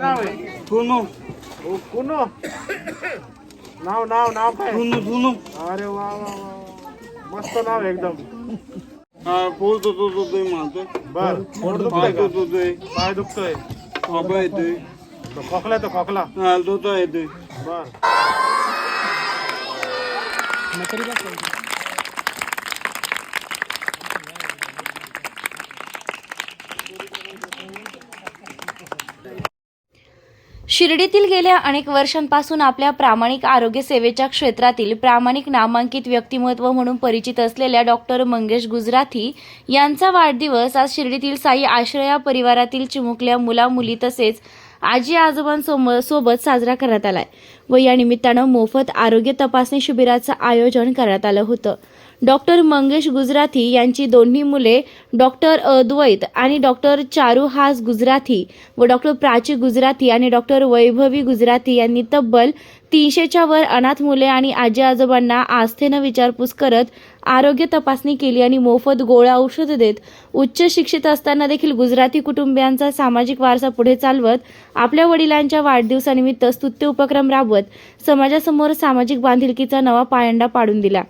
नाव आहे ओ कुनो. नाव नाव नाव काय? धुनो धुनो. अरे वा वा वा वा. मस्त नाव आहे एकदम. हा पोट होतो होतोय माझं बर. पोट पाय दुखतंय का? होतोय पाय दुखतोय. बाबा येतोय. तो खोकला तो खोकला. हा दोता येतोय. बर. शिर्डीतील गेल्या अनेक वर्षांपासून आपल्या प्रामाणिक आरोग्य सेवेच्या क्षेत्रातील प्रामाणिक नामांकित व्यक्तिमत्व म्हणून परिचित असलेल्या डॉक्टर मंगेश गुजराथी यांचा वाढदिवस आज शिर्डीतील साई आश्रया परिवारातील चिमुकल्या मुला मुली तसेच आजी आजोबांसोबत साजरा करण्यात आलाय व या निमित्तानं मोफत आरोग्य तपासणी शिबिराचं आयोजन करण्यात आलं होतं. डॉक्टर मंगेश गुजराथी यांची दोन्ही मुले डॉक्टर अद्वैत आणि डॉक्टर चारुहास गुजराथी व डॉक्टर प्राची गुजराथी आणि डॉक्टर वैभवी गुजराथी यांनी तब्बल तीनशेच्या वर अनाथ मुले आणि आजी आजोबांना आस्थेनं विचारपूस करत आरोग्य तपासणी केली आणि मोफत गोळ्या औषध देत उच्च शिक्षित असताना देखील गुजराती कुटुंबियांचा सामाजिक वारसा पुढे चालवत आपल्या वडिलांच्या वाढदिवसानिमित्त स्तुत्य उपक्रम राबवत समाजासमोर सामाजिक बांधिलकीचा नवा पायंडा पाडून दिला.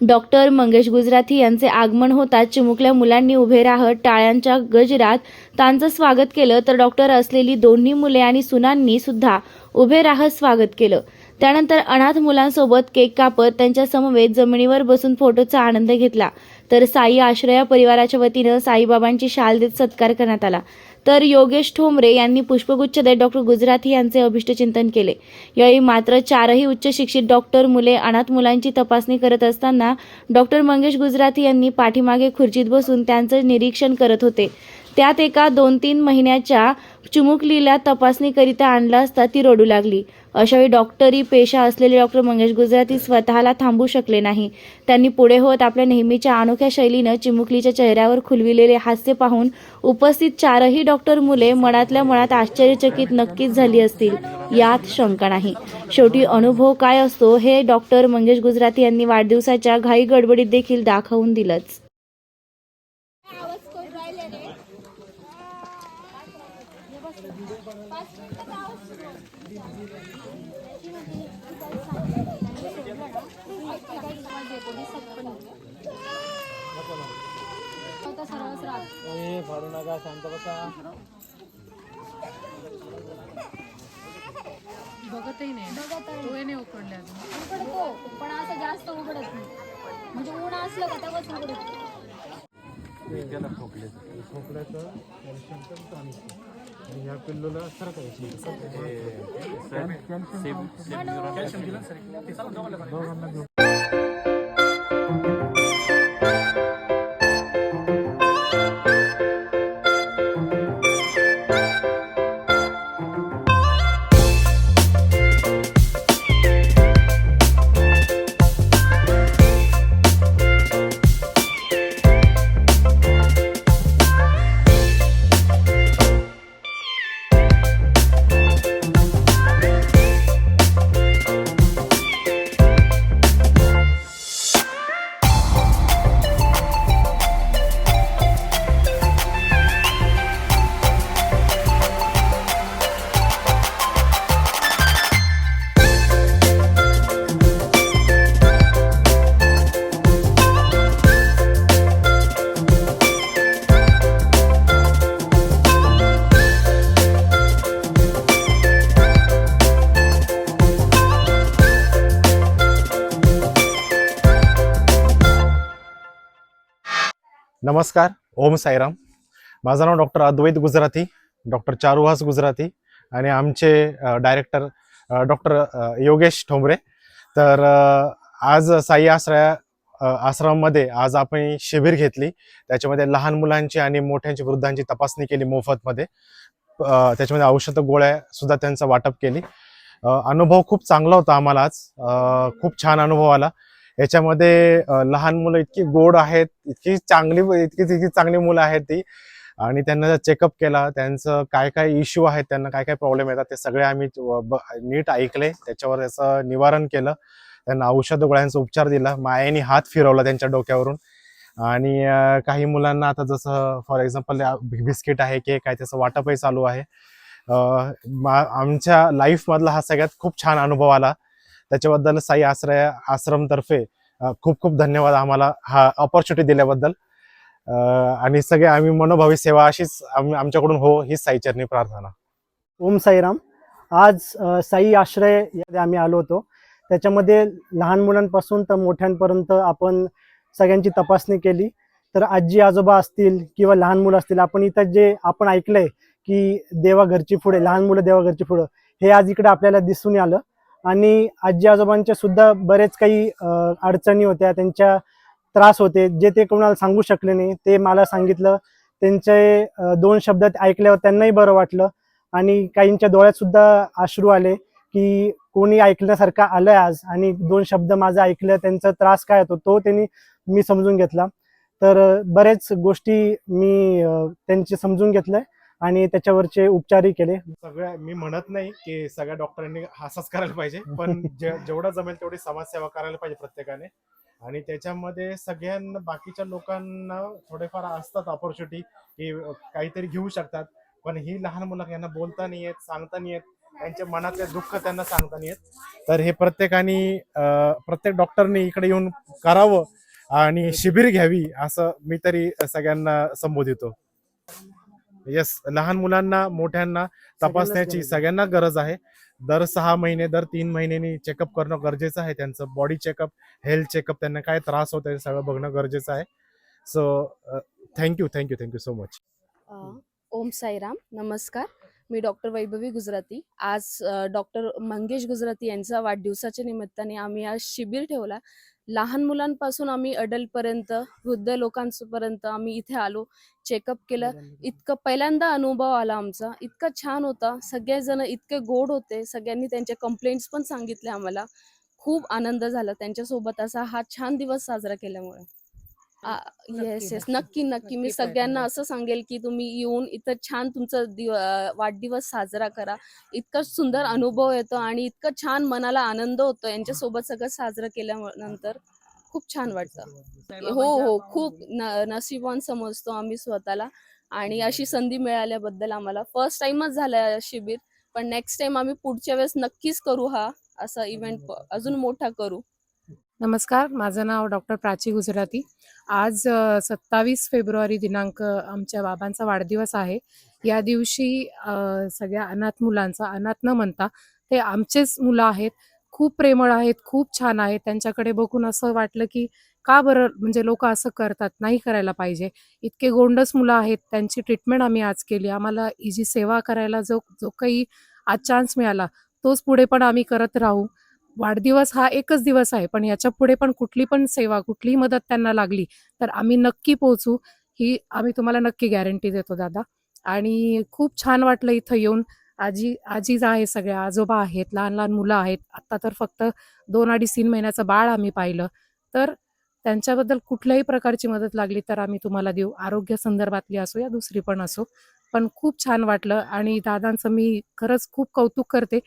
डॉक्टर मंगेश गुजराथी यांचे आगमन होताच चिमुकल्या मुलांनी उभे राहत टाळ्यांच्या गजरात. त्यांचं स्वागत केलं तर डॉक्टर असलेली दोन्ही मुले आणि सुनांनी सुद्धा उभे राहत स्वागत केलं. त्यानंतर अनाथ मुलांसोबत केक कापत त्यांच्या समवेत जमिनीवर बसून फोटोचा आनंद घेतला. तर साई आश्रया परिवाराच्या वतीनं साईबाबांची शाल देत सत्कार करण्यात आला. तर योगेश ठोंबरे यांनी पुष्पगुच्छ देत डॉक्टर गुजराथी यांचे अभिष्टचिंतन केले. यावेळी मात्र चारही उच्च शिक्षित डॉक्टर मुले अनाथ मुलांची तपासणी करत असताना डॉक्टर मंगेश गुजराथी यांनी पाठीमागे खुर्चीत बसून त्यांचं निरीक्षण करत होते. त्यात एका दोन तीन महिन्याच्या चिमुकलीला तपासणीकरिता आणला असता ती रडू लागली. अशावेळी डॉक्टरी पेशा असलेले डॉक्टर मंगेश गुजराती स्वतःला थांबू शकले नाही. त्यांनी पुढे होत आपल्या नेहमीच्या अनोख्या शैलीनं चिमुकलीच्या चेहऱ्यावर खुलविलेले हास्य पाहून उपस्थित चारही डॉक्टर मुले मनातल्या मनात आश्चर्यचकित नक्कीच झाली असतील यात शंका नाही. शेवटी अनुभव काय असतो हे डॉक्टर मंगेश गुजराती यांनी वाढदिवसाच्या घाई गडबडीत देखील दाखवून दिलंच. बघतही नाही. डोळे नाही उकडले अजून उघडतो पण असं जास्त उघडत नाही म्हणजे ऊन असलं का तेव्हाच उघडत या पिल्लूला नमस्कार ओम साईराम. माझं नाव डॉक्टर अद्वैत गुजराती डॉक्टर चारुहास गुजराती आणि आमचे डायरेक्टर डॉक्टर योगेश ठोंबरे. तर आज साई आश्रया आश्रमामध्ये आश्रममध्ये आज आपण शिबिर घेतली. त्याच्यामध्ये लहान मुलांची आणि मोठ्यांची वृद्धांची तपासणी केली मोफतमध्ये. त्याच्यामध्ये औषध गोळ्या सुद्धा त्यांचं वाटप केली. अनुभव खूप चांगला होता आम्हाला आज. खूप छान अनुभव आला. याच्यामध्ये लहान मुलं इतकी गोड आहेत इतकी चांगली इतकी इतकी चांगली मुलं आहेत ती. आणि त्यांना चेकअप केला त्यांचं काय काय इश्यू आहेत त्यांना काय काय प्रॉब्लेम येतात ते सगळे आम्ही ब- नीट ऐकले. त्याच्यावर त्याचं निवारण केलं. त्यांना औषध गोळ्यांचा उपचार दिला. मायाने हात फिरवला त्यांच्या डोक्यावरून. आणि काही मुलांना आता जसं फॉर एक्झाम्पल बिस्किट आहे केक काय त्याचं वाटपही चालू आहे. मा- आमच्या लाईफमधला हा सगळ्यात खूप छान अनुभव आला. त्याच्याबद्दल साई आश्रय आश्रमतर्फे खूप खूप धन्यवाद आम्हाला हा ऑपॉर्च्युनिटी दिल्याबद्दल. आणि सगळे आम्ही मनोभावी सेवा अशीच आमच्याकडून हो हीच साईचरणी प्रार्थना. ओम साईराम आज साई आश्रय यामध्ये आम्ही आलो होतो. त्याच्यामध्ये लहान मुलांपासून तर मोठ्यांपर्यंत आपण सगळ्यांची तपासणी केली. तर आजी आजोबा असतील किंवा लहान मुलं असतील आपण इथं जे आपण ऐकलंय की देवाघरची पुढे लहान मुलं देवाघरची पुढे हे आज इकडे आपल्याला दिसून आलं. आणि आजी आजोबांच्या सुद्धा बरेच काही अडचणी होत्या त्यांच्या त्रास होते. जे ते कोणाला सांगू शकले नाही ते मला सांगितलं. त्यांचे दोन शब्द ऐकल्यावर त्यांनाही बरं वाटलं. आणि काहींच्या डोळ्यात सुद्धा अश्रू आले की कोणी ऐकण्यासारखं आलंय आज आणि दोन शब्द माझं ऐकलं त्यांचा त्रास काय होतो तो त्यांनी मी समजून घेतला. तर बरेच गोष्टी मी त्यांचे समजून घेतल्या. आणि त्याच्यावरचे उपचारही केले. सगळ्या मी म्हणत नाही की सगळ्या डॉक्टरांनी असंच करायला पाहिजे पण जेवढा जेवढं जमेल तेवढी समाजसेवा करायला पाहिजे प्रत्येकाने. आणि त्याच्यामध्ये सगळ्यांना बाकीच्या लोकांना थोडेफार असतात ऑपॉर्च्युनिटी की काहीतरी घेऊ शकतात पण ही लहान मुलं यांना बोलता नाही येत सांगता नाही येत त्यांच्या मनातले दुःख त्यांना सांगता नाही येत. तर हे प्रत्येकाने प्रत्येक डॉक्टरने इकडे येऊन करावं आणि शिबिर घ्यावी असं मी तरी सगळ्यांना संबोधितो. येस लहान मुलांना मोठ्यांना तपासण्याची. सगळ्यांना गरज आहे. दर सहा महिने दर तीन महिन्यांनी चेकअप करणं गरजेचं आहे त्यांचं. बॉडी चेकअप हेल्थ चेकअप त्यांना काय त्रास होत आहे सगळं बघणं गरजेचं आहे. So thank you thank you thank you so much Om Sairam नमस्कार. मी डॉक्टर वैभवी गुजराती. आज डॉक्टर मंगेश गुजराती यांचा वाढदिवसाच्या निमित्ताने आम्ही आज शिबिर ठेवला. लहान मुलांपासून आम्ही अडल्टपर्यंत वृद्ध लोकांपर्यंत आम्ही इथे आलो चेकअप केलं. इतकं पहिल्यांदा अनुभव आला आमचा. इतका छान होता. सगळेजण इतके गोड होते. सगळ्यांनी त्यांच्या कंप्लेंट्स पण सांगितल्या आम्हाला. खूप आनंद झाला त्यांच्यासोबत असा हा छान दिवस साजरा केल्यामुळे. येस येस नक्की नक्की मी सगळ्यांना असं सांगेल की तुम्ही येऊन इथं छान तुमचा वाढदिवस साजरा करा. इतका सुंदर अनुभव येतो आणि इतकं छान मनाला आनंद होतो यांच्यासोबत सगळं साजरं केल्यानंतर खूप छान वाटतं. हो हो. खूप न नशिबवान समजतो आम्ही स्वतःला आणि अशी संधी मिळाल्याबद्दल आम्हाला. फर्स्ट टाइमच झाला शिबिर पण नेक्स्ट टाइम आम्ही पुढच्या वेळेस नक्कीच करू हा असा इव्हेंट अजून मोठा करू. नमस्कार माझं नाव डॉक्टर प्राची गुजराती. आज सत्तावीस फेब्रुवारी दिनांक आमच्या बाबांचा वाढदिवस आहे. या दिवशी सगळ्या अनाथ मुलांचा अनाथ न म्हणता ते आमचेच मुलं आहेत. खूप प्रेमळ आहेत खूप छान आहेत. त्यांच्याकडे बघून असं वाटलं की का बरं म्हणजे लोक असं करतात नाही करायला पाहिजे. इतके गोंडस मुलं आहेत त्यांची ट्रीटमेंट आम्ही आज केली. आम्हाला ही जी सेवा करायला जो जो काही आज चान्स मिळाला तोच पुढे पण आम्ही करत राहू. वाढदिवस हा एकच दिवस आहे पण याच्यापुढे पण कुठली पण सेवा कुठलीही मदत त्यांना लागली तर आम्ही नक्की पोहोचू ही आम्ही तुम्हाला नक्की गॅरंटी देतो दादा. आणि खूप छान वाटलं इथं येऊन आजी आजीज आहे सगळ्या आजोबा आहेत लहान लहान मुलं आहेत आत्ता तर फक्त दोन अडीच तीन महिन्याचं बाळ आम्ही पाहिलं. तर त्यांच्याबद्दल कुठल्याही प्रकारची मदत लागली तर आम्ही तुम्हाला देऊ आरोग्य संदर्भातली असो या दुसरी पण असो. पण खूप छान वाटलं आणि दादांचं मी खरंच खूप कौतुक करते.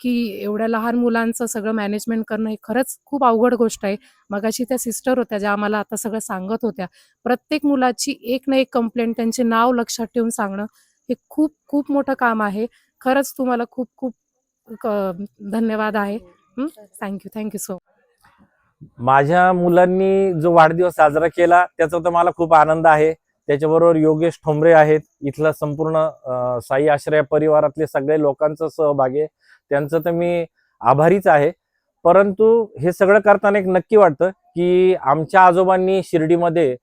की एवढ्या लहान मुलांचं सगळं मॅनेजमेंट करणं हे खरंच खूप अवघड गोष्ट आहे. मगाशी त्या सिस्टर होत्या ज्या आम्हाला आता सगळं सांगत होत्या. प्रत्येक मुलाची एक ना एक कंप्लेंट त्यांचे नाव लक्षात ठेवून सांगणं हे खूप खूप मोठं काम आहे. खरंच तुम्हाला खूप खूप धन्यवाद आहे. थँक्यू थँक्यू सो माझ्या मुलांनी जो वाढदिवस साजरा केला त्याचा तर मला खूप आनंद आहे. त्याच्याबरोबर योगेश ठोंबरे आहेत. इथला संपूर्ण साई आश्रय परिवारातले सगळे लोकांचा सहभाग आहे. त्यांचं तर मी आभारीच आहे. परंतु हे सगळं करताना एक नक्की वाटतं की आमच्या आजोबांनी शिर्डीमध्ये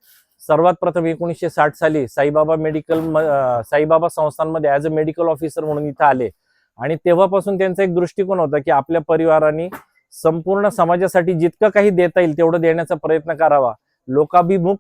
सर्वात प्रथम एकोणीसशे साठ साली साईबाबा मेडिकल म- साईबाबा संस्थांमध्ये ॲज अ मेडिकल ऑफिसर म्हणून इथं आले. आणि तेव्हापासून त्यांचा एक दृष्टिकोन होता की आपल्या परिवाराने संपूर्ण समाजासाठी जितकं काही देता येईल तेवढं देण्याचा प्रयत्न करावा. लोकाभिमुख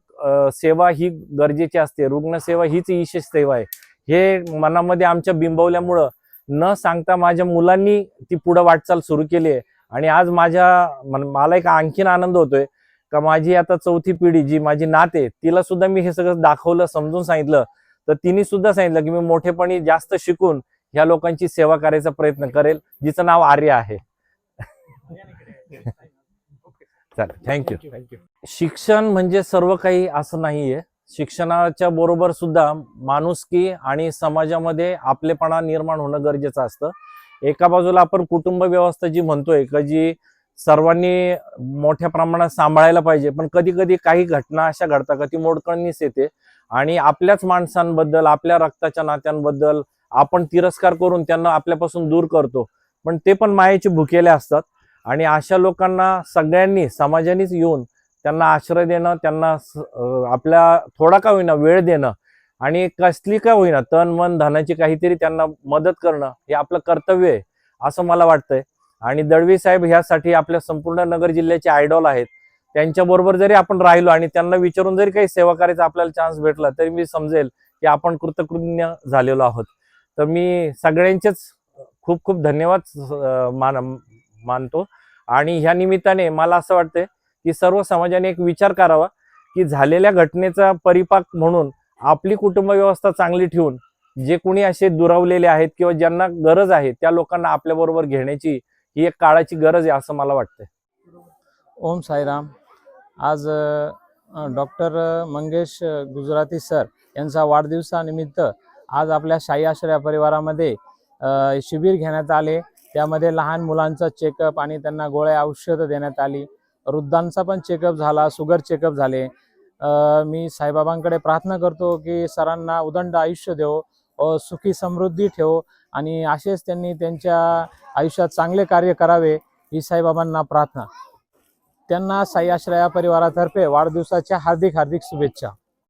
सेवा ही गरजेची असते. रुग्णसेवा हीच विशेष सेवा आहे. हे मनामध्ये आमच्या बिंबवल्यामुळं न सांगता माझ्या मुलांनी ती पुढं वाटचाल सुरू केली आहे. आणि आज माझ्या मला एक आणखीन आनंद होतोय का माझी आता चौथी पिढी जी माझी नात तिला सुद्धा मी हे सगळं दाखवलं समजून सांगितलं. तर तिने सुद्धा सांगितलं की मी मोठेपणी जास्त शिकून ह्या लोकांची सेवा करायचा प्रयत्न करेल जिचं नाव आर्य आहे. चालेल. थँक्यू थँक्यू शिक्षण म्हणजे सर्व काही असं नाहीये. शिक्षणाच्या बरोबर सुद्धा माणुसकी आणि समाजामध्ये आपलेपणा निर्माण होणं गरजेचं असतं. एका बाजूला आपण कुटुंब व्यवस्था जी म्हणतोय का जी सर्वांनी मोठ्या प्रमाणात सांभाळायला पाहिजे पण कधी कधी काही घटना अशा घडतात का ती मोडकळणीच येते आणि आपल्याच माणसांबद्दल आपल्या रक्ताच्या नात्यांबद्दल आपण तिरस्कार करून त्यांना आपल्यापासून दूर करतो. पण ते पण मायेचे भुकेले असतात आणि अशा लोकांना सगळ्यांनी समाजानेच येऊन त्यांना आश्रय देणं त्यांना आपल्या थोडा का होईना वेळ देणं आणि कसली का होईना तन मन धनाची काहीतरी त्यांना मदत करणं हे आपलं कर्तव्य आहे असं मला वाटतंय. आणि दळवी साहेब ह्यासाठी आपल्या संपूर्ण नगर जिल्ह्याचे आयडॉल आहेत. त्यांच्याबरोबर जरी आपण राहिलो आणि त्यांना विचारून जरी काही सेवा करायचा आपल्याला चान्स भेटला तरी मी समजेल की आपण कृतकृज्ञ झालेलो आहोत. तर मी सगळ्यांचेच खूप खूप धन्यवाद मान मानतो. आणि ह्या निमित्ताने मला असं वाटतंय की सर्व समाजाने एक विचार करावा की झालेल्या घटनेचा परिपाक म्हणून आपली कुटुंब व्यवस्था चांगली ठेवून जे कोणी असे दुरावलेले आहेत किंवा ज्यांना गरज आहे त्या लोकांना आपल्याबरोबर घेण्याची ही एक काळाची गरज आहे असं मला वाटतं ओम साईराम. आज डॉक्टर मंगेश गुजराती सर यांचा वाढदिवसानिमित्त आज आपल्या शाही आश्रया परिवारामध्ये शिबिर घेण्यात आले. त्यामध्ये लहान मुलांचा चेकअप आणि त्यांना गोळ्या औषधं देण्यात आली. वृद्धांचा पण चेकअप झाला शुगर चेकअप झाले. मी साईबाबांकडे प्रार्थना करतो की सरांना उदंड आयुष्य देव सुखी समृद्धी ठेवो आणि असेच त्यांनी त्यांच्या आयुष्यात चांगले कार्य करावे ही साईबाबांना प्रार्थना. त्यांना साई आश्रया परिवारातर्फे वाढदिवसाच्या हार्दिक हार्दिक शुभेच्छा.